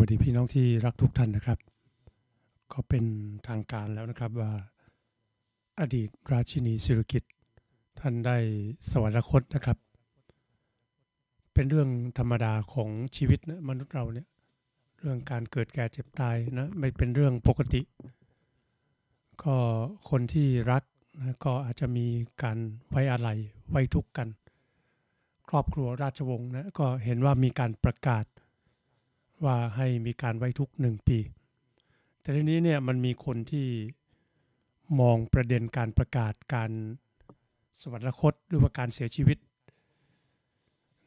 วัสดีพี่น้องที่รักทุกท่านนะครับ ก็เป็นทางการแล้วนะครับว่าอดีตราชินีสิริกิตท่านได้สวรรคตนะครับ เป็นเรื่องธรรมดาของชีวิตนะมนุษย์เราเนี่ยเรื่องการเกิดแก่เจ็บตายนะไม่เป็นเรื่องปกติ ก็คนที่รักนะก็อาจจะมีการไว้อาลัยไว้ทุกข์กัน ครอบครัวราชวงศ์นะก็เห็นว่ามีการประกาศ ว่าให้มีการไว้ทุกหนึ่งปี แต่ทีนี้เนี่ยมันมีคนที่มองประเด็นการประกาศการสวรรคตหรือว่าการเสียชีวิต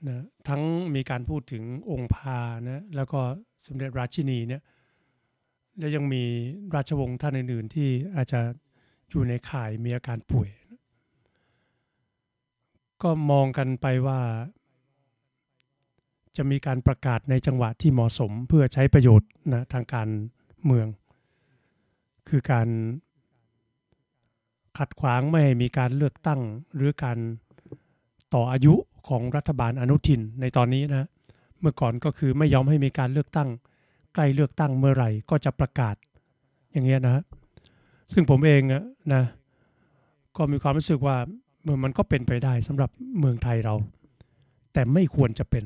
นะทั้งมีการพูดถึงองค์พานะแล้วก็สมเด็จราชินีเนี่ยแล้วยังมีราชวงศ์ท่านอื่นๆที่อาจจะอยู่ในข่ายมีอาการป่วย ก็มองกันไปว่า จะมีการประกาศในจังหวะที่เหมาะสมเพื่อใช้ประโยชน์นะทางการเมือง คือการขัดขวางไม่ให้มีการเลือกตั้งหรือการต่ออายุของรัฐบาลอนุทินในตอนนี้นะเมื่อก่อนก็คือไม่ยอมให้มีการเลือกตั้ง ใกล้เลือกตั้งเมื่อไหร่ก็จะประกาศอย่างเงี้ยนะซึ่งผมเองนะก็มีความรู้สึกว่าเมือมันก็เป็นไปได้สำหรับเมืองไทยเรา แต่ไม่ควรจะเป็น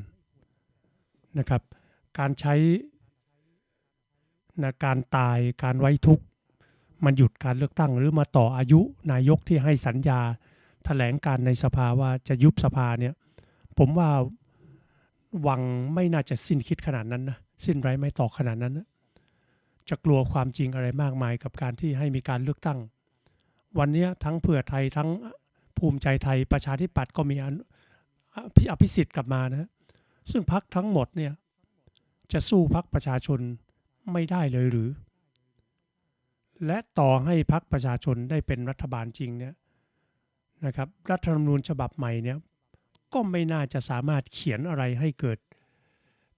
นะครับ การใช้นะการตายการไว้ทุกข์มันหยุดการเลือกตั้ง หรือมาต่ออายุนายกที่ให้สัญญาแถลงการในสภาว่าจะยุบสภาเนี่ยผมว่าวังไม่น่าจะสิ้นคิดขนาดนั้นนะสิ้นไร้ไม่ต่อขนาดนั้นนะจะกลัวความจริงอะไรมากมายกับการที่ให้มีการเลือกตั้ง วันนี้ทั้งเผื่อไทยทั้งภูมิใจไทยประชาธิปัตย์ก็มีอภิสิทธิ์กลับมานะ ซึ่งพักทั้งหมดเนี่ยจะสู้พักประชาชนไม่ได้เลยหรือ และต่อให้พักประชาชนได้เป็นรัฐบาลจริงเนี่ยนะครับรัฐธรรมนูญฉบับใหม่เนี่ยก็ไม่น่าจะสามารถเขียนอะไรให้เกิด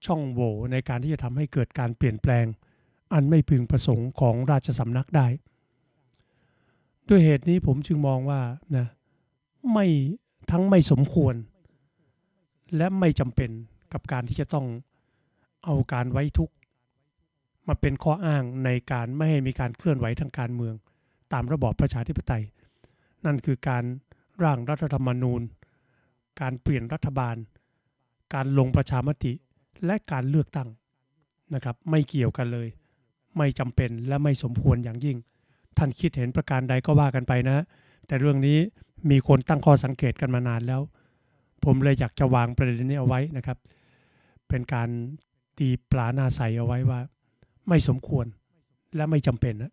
ช่องโหว่ในการที่จะทำให้เกิดการเปลี่ยนแปลง อันไม่พึงประสงค์ของราชสำนักได้ ด้วยเหตุนี้ผมจึงมองว่านะไม่ทั้งไม่สมควร และไม่จำเป็น กับการที่จะต้องเอาการไว้ทุกข์มาเป็นข้ออ้างในการไม่ให้มีการเคลื่อนไหวทางการเมือง ตามระบอบประชาธิปไตย นั่นคือการร่างรัฐธรรมนูญ การเปลี่ยนรัฐบาล การลงประชามติและการเลือกตั้งนะครับ ไม่เกี่ยวกันเลย ไม่จำเป็นและไม่สมควรอย่างยิ่ง ท่านคิดเห็นประการใดก็ว่ากันไปนะ แต่เรื่องนี้มีคนตั้งข้อสังเกตกันมานานแล้ว ผมเลยอยากจะวางประเด็นนี้เอาไว้นะครับ เป็นการตีปลาหน้าใสเอาไว้ว่า ไม่สมควรและไม่จำเป็นนะ